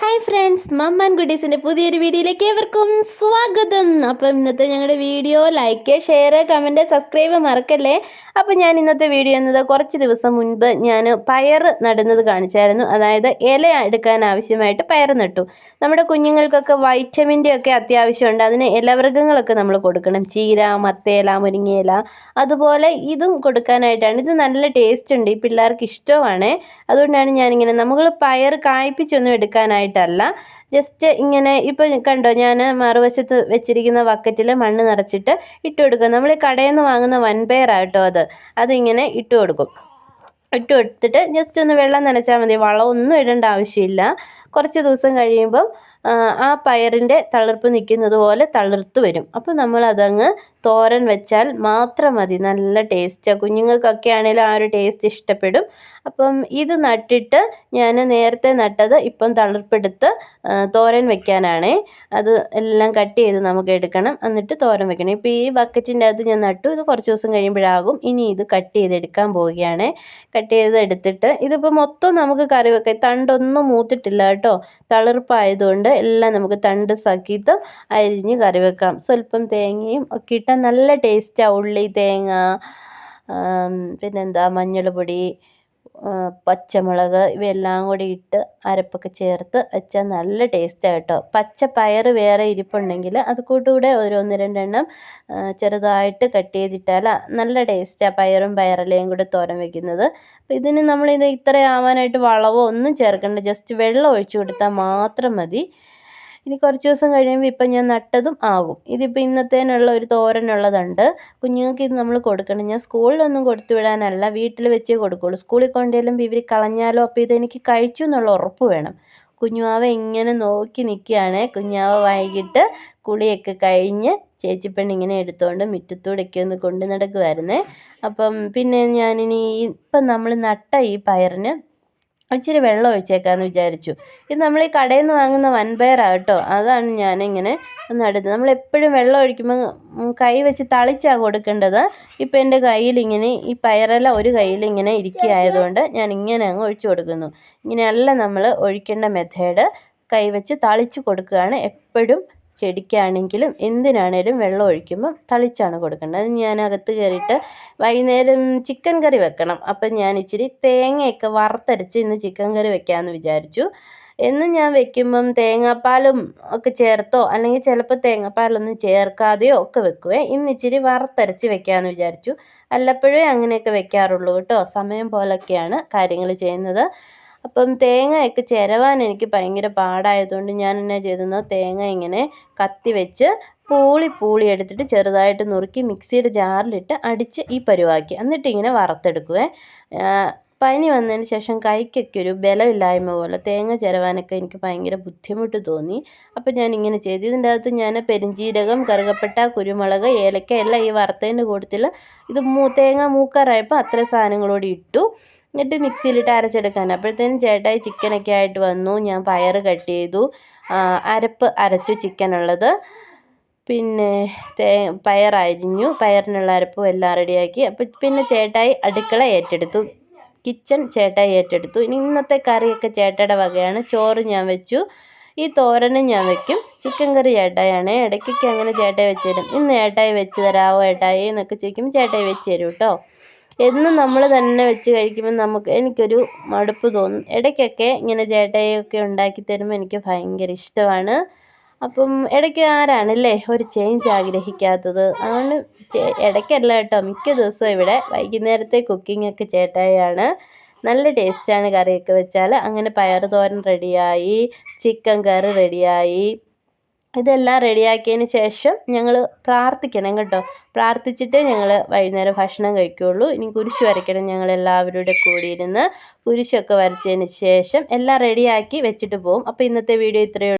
Hi friends മമ്മാൻ ഗുഡീസിന്റെ പുതിയൊരു വീഡിയോയിലേക്ക് ഏവർക്കും സ്വാഗതം. അപ്പം ഇന്നത്തെ ഞങ്ങളുടെ video like share comment subscribe മറക്കല്ലേ? അപ്പം ഞാൻ ഇന്നത്തെ വീഡിയോ എന്നത് കുറച്ച് ദിവസം മുൻപ് ഞാൻ പയർ നടുന്നത് കാണിച്ചായിരുന്നു. അതായത് ഇല എടുക്കാൻ ആവശ്യമായിട്ട് പയർ നട്ടു. നമ്മുടെ കുഞ്ഞുങ്ങൾക്കൊക്കെ വൈറ്റമിന്റെ ഒക്കെ അത്യാവശ്യമുണ്ട്. അതിന് ഇലവർഗങ്ങളൊക്കെ നമ്മൾ കൊടുക്കണം. ചീര മത്തേല മുരിങ്ങയില. അതുപോലെ ഇതും കൊടുക്കാനായിട്ടാണ്. ഇത് നല്ല ടേസ്റ്റ് ഉണ്ട്. ഈ പിള്ളേർക്ക് ഇഷ്ടമാണ്. അതുകൊണ്ടാണ് ഞാനിങ്ങനെ നമ്മൾ പയർ കായ്പിച്ചൊന്നും എടുക്കാനായിട്ട് ആയിട്ടല്ല. ജസ്റ്റ് ഇങ്ങനെ ഇപ്പോൾ കണ്ടോ ഞാൻ മറുവശത്ത് വെച്ചിരിക്കുന്ന ബക്കറ്റിൽ മണ്ണ് നിറച്ചിട്ട് ഇട്ട് കൊടുക്കും. നമ്മൾ കടയിൽ നിന്ന് വാങ്ങുന്ന വൻപയറാട്ടോ അത്. അതിങ്ങനെ ഇട്ട് കൊടുക്കും. ഇട്ട് കൊടുത്തിട്ട് ജസ്റ്റ് ഒന്ന് വെള്ളം നനച്ചാൽ മതി. വളമൊന്നും ഇടേണ്ട ആവശ്യമില്ല. കുറച്ച് ദിവസം കഴിയുമ്പം ആ പയറിന്റെ തളിർപ്പ് നിൽക്കുന്നത് പോലെ തളിർത്ത് വരും. അപ്പോൾ നമ്മൾ അതങ്ങ് തോരൻ വെച്ചാൽ മാത്രം മതി. നല്ല ടേസ്റ്റാണ് കുഞ്ഞുങ്ങൾക്കൊക്കെ ആണെങ്കിലും ആ ഒരു ടേസ്റ്റ് ഇഷ്ടപ്പെടും. അപ്പം ഇത് നട്ടിട്ട് ഞാൻ നേരത്തെ നട്ടത് ഇപ്പം തളിർപ്പെടുത്ത് തോരൻ വെക്കാനാണേ. അത് എല്ലാം കട്ട് ചെയ്ത് നമുക്ക് എടുക്കണം. എന്നിട്ട് തോരൻ വെക്കണം. ഇപ്പോൾ ഈ ബക്കറ്റിന്റെ അകത്ത് ഞാൻ നട്ടു. ഇത് കുറച്ച് ദിവസം കഴിയുമ്പോഴാകും. ഇനി ഇത് കട്ട് ചെയ്തെടുക്കാൻ പോവുകയാണ്. കട്ട് ചെയ്ത് എടുത്തിട്ട് ഇതിപ്പോൾ മൊത്തം നമുക്ക് കറി വെക്കാം തണ്ടൊന്നും മൂത്തിട്ടില്ല കേട്ടോ. തളിർപ്പായതുകൊണ്ട് എല്ലാം നമുക്ക് തണ്ട് സഹിതം അരിഞ്ഞ് കറി വെക്കാം സ്വല്പം തേങ്ങയും ഒക്കെ ഇട്ടാൽ നല്ല ടേസ്റ്റാണ് ഉള്ളി തേങ്ങ പിന്നെന്താ മഞ്ഞൾപ്പൊടി പച്ചമുളക് ഇവയെല്ലാം കൂടി ഇട്ട് അരപ്പൊക്കെ ചേർത്ത് വെച്ചാൽ നല്ല ടേസ്റ്റാണ് കേട്ടോ. പച്ച പയർ വേറെ ഇരിപ്പുണ്ടെങ്കിൽ അത് കൂട്ടുകൂടെ ഒരു ഒന്ന് രണ്ടെണ്ണം ചെറുതായിട്ട് കട്ട് ചെയ്തിട്ടാൽ നല്ല ടേസ്റ്റാണ് പയറും പയറലയും കൂടെ തോരൻ വെക്കുന്നത്. അപ്പോൾ ഇതിന് നമ്മളിത് ഇത്ര ആവാനായിട്ട് വളവോ ഒന്നും ചേർക്കണ്ട. ജസ്റ്റ് വെള്ളം ഒഴിച്ചു കൊടുത്താൽ മാത്രം മതി. ഇനി കുറച്ച് ദിവസം കഴിയുമ്പോൾ ഇപ്പം ഞാൻ നട്ടതും ആകും. ഇതിപ്പോൾ ഇന്നത്തേനുള്ള ഒരു തോരനുള്ളതുണ്ട്. കുഞ്ഞുങ്ങൾക്ക് ഇത് നമ്മൾ കൊടുക്കണം. ഞാൻ സ്കൂളിലൊന്നും കൊടുത്തു വിടാനല്ല വീട്ടിൽ വെച്ചേ കൊടുക്കുള്ളൂ. സ്കൂളിൽ കൊണ്ടേലും ഇവർ കളഞ്ഞാലോ? അപ്പോൾ ഇതെനിക്ക് കഴിച്ചു എന്നുള്ള ഉറപ്പ് വേണം. കുഞ്ഞുവാവ ഇങ്ങനെ നോക്കി നിൽക്കുകയാണ്. കുഞ്ഞാവ വൈകിട്ട് കുളിയൊക്കെ കഴിഞ്ഞ് ചേച്ചിപ്പെണ്ണ് ഇങ്ങനെ എടുത്തുകൊണ്ട് മുറ്റത്തൂടെയൊക്കെ ഒന്ന് കൊണ്ടു നടക്കുമായിരുന്നേ അപ്പം പിന്നെ ഞാനിനി ഇപ്പം നമ്മൾ നട്ട ഈ പയറിന് ഇച്ചിരി വെള്ളം ഒഴിച്ചേക്കാമെന്ന് വിചാരിച്ചു. ഇത് നമ്മൾ ഈ കടയിൽ നിന്ന് വാങ്ങുന്ന വൻപയറാണ് കേട്ടോ. അതാണ് ഞാനിങ്ങനെ നടുന്നത് നമ്മൾ എപ്പോഴും വെള്ളം ഒഴിക്കുമ്പോൾ കൈ വെച്ച് തളിച്ചാണ് കൊടുക്കേണ്ടത്. ഇപ്പം എന്റെ കയ്യിലിങ്ങനെ ഈ പയറല്ല ഒരു കയ്യിലിങ്ങനെ ഇരിക്കുകയായതുകൊണ്ട് ഞാൻ ഇങ്ങനെ അങ്ങ് ഒഴിച്ചു കൊടുക്കുന്നു. ഇങ്ങനെയല്ല നമ്മൾ ഒഴിക്കേണ്ട മെത്തേഡ് കൈവച്ച് തളിച്ച് കൊടുക്കുകയാണ് എപ്പോഴും ചെടിക്കാണെങ്കിലും എന്തിനാണേലും വെള്ളം ഒഴിക്കുമ്പോൾ തളിച്ചാണ് കൊടുക്കേണ്ടത്. അത് ഞാൻ അകത്ത് കയറിയിട്ട് വൈകുന്നേരം ചിക്കൻ കറി വെക്കണം. അപ്പം ഞാൻ ഇച്ചിരി തേങ്ങയൊക്കെ വറുത്തരച്ച് ഇന്ന് ചിക്കൻ കറി വെക്കാമെന്ന് വിചാരിച്ചു. എന്നും ഞാൻ വെക്കുമ്പം തേങ്ങാപ്പാലും ഒക്കെ ചേർത്തോ അല്ലെങ്കിൽ ചിലപ്പോൾ തേങ്ങാപ്പാലൊന്നും ചേർക്കാതെയോ ഒക്കെ വെക്കുവേ. ഇന്ന് ഇച്ചിരി വറുത്തരച്ച് വെക്കാമെന്ന് വിചാരിച്ചു. വല്ലപ്പോഴേ അങ്ങനെയൊക്കെ വെക്കാറുള്ളൂ കേട്ടോ. സമയം പോലൊക്കെയാണ് കാര്യങ്ങൾ ചെയ്യുന്നത്. അപ്പം തേങ്ങയൊക്കെ ചിരവാൻ എനിക്ക് ഭയങ്കര പാടായതുകൊണ്ട് ഞാൻ എന്നാ ചെയ്തെന്നാൽ തേങ്ങ ഇങ്ങനെ കത്തി വെച്ച് പൂളി പൂളി എടുത്തിട്ട് ചെറുതായിട്ട് നുറുക്കി മിക്സിയുടെ ജാറിലിട്ട് അടിച്ച് ഈ പരുവാക്കി. എന്നിട്ട് ഇങ്ങനെ വറുത്തെടുക്കുവേ. പനി വന്നതിന് ശേഷം കൈക്കൊക്കെ ഒരു ബലമില്ലായ്മ പോലെ തേങ്ങ ചിരവാനൊക്കെ എനിക്ക് ഭയങ്കര ബുദ്ധിമുട്ട് തോന്നി. അപ്പോൾ ഞാൻ ഇങ്ങനെ ചെയ്തു. ഇതിന്റെ അകത്ത് ഞാൻ പെരിഞ്ചീരകം കറുകപ്പെട്ട കുരുമുളക് ഏലക്ക എല്ലാം ഈ വറുത്തതിന്റെ കൂട്ടത്തിൽ ഇത് മൂ തേങ്ങ മൂക്കാറായപ്പോൾ അത്ര സാധനങ്ങളോട് ഇട്ടു. എന്നിട്ട് മിക്സിയിലിട്ട് അരച്ചെടുക്കാൻ അപ്പോഴത്തേനും ചേട്ടായി ചിക്കനൊക്കെ ആയിട്ട് വന്നു. ഞാൻ പയർ കട്ട് ചെയ്തു. അരപ്പ് അരച്ചു ചിക്കനുള്ളത്. പിന്നെ തേ പയർ അരിഞ്ഞു. പയറിനുള്ള അരപ്പും എല്ലാം റെഡിയാക്കി. അപ്പം പിന്നെ ചേട്ടായി അടുക്കള ഏറ്റെടുത്തു. കിച്ചൺ ചേട്ടായി ഏറ്റെടുത്തു. ഇനി ഇന്നത്തെ കറിയൊക്കെ ചേട്ടയുടെ വകയാണ്. ചോറ് ഞാൻ വെച്ചു. ഈ തോരനും ഞാൻ വെക്കും. ചിക്കൻ കറി ചേട്ടായാണ്. ഇടയ്ക്കൊക്കെ അങ്ങനെ ചേട്ടായി വെച്ച് തരും. ഇന്ന് ചേട്ടായി വെച്ച് തരാമോ ചേട്ടായി എന്നൊക്കെ ചോദിക്കുമ്പോൾ ചേട്ടായി വെച്ച് തരും കേട്ടോ. എന്നും നമ്മൾ തന്നെ വെച്ച് കഴിക്കുമ്പോൾ നമുക്ക് എനിക്കൊരു മടുപ്പ് തോന്നും. ഇടയ്ക്കൊക്കെ ഇങ്ങനെ ചേട്ടയൊക്കെ ഉണ്ടാക്കി തരുമ്പോൾ എനിക്ക് ഭയങ്കര ഇഷ്ടമാണ്. അപ്പം ഇടയ്ക്ക് ആരാണല്ലേ ഒരു ചേഞ്ച് ആഗ്രഹിക്കാത്തത്. അതുകൊണ്ട് ഇടയ്ക്കല്ല കേട്ടോ. മിക്ക ദിവസവും ഇവിടെ വൈകുന്നേരത്തെ കുക്കിംഗ് ഒക്കെ ചേട്ടായാണ് നല്ല ടേസ്റ്റാണ് കറിയൊക്കെ വെച്ചാൽ. അങ്ങനെ പയർ തോരൻ റെഡിയായി ചിക്കൻ കറി റെഡിയായി ഇതെല്ലാം റെഡിയാക്കിയതിന് ശേഷം ഞങ്ങൾ പ്രാർത്ഥിക്കണം കേട്ടോ. പ്രാർത്ഥിച്ചിട്ടേ ഞങ്ങൾ വൈകുന്നേരം ഭക്ഷണം കഴിക്കുകയുള്ളൂ ഇനി കുരിശ് വരയ്ക്കണം ഞങ്ങൾ എല്ലാവരുടെ കൂടി ഇരുന്ന് കുരിശൊക്കെ വരച്ചതിന് ശേഷം എല്ലാം റെഡിയാക്കി വെച്ചിട്ട് പോകും അപ്പോൾ ഇന്നത്തെ വീഡിയോ ഇത്രയേ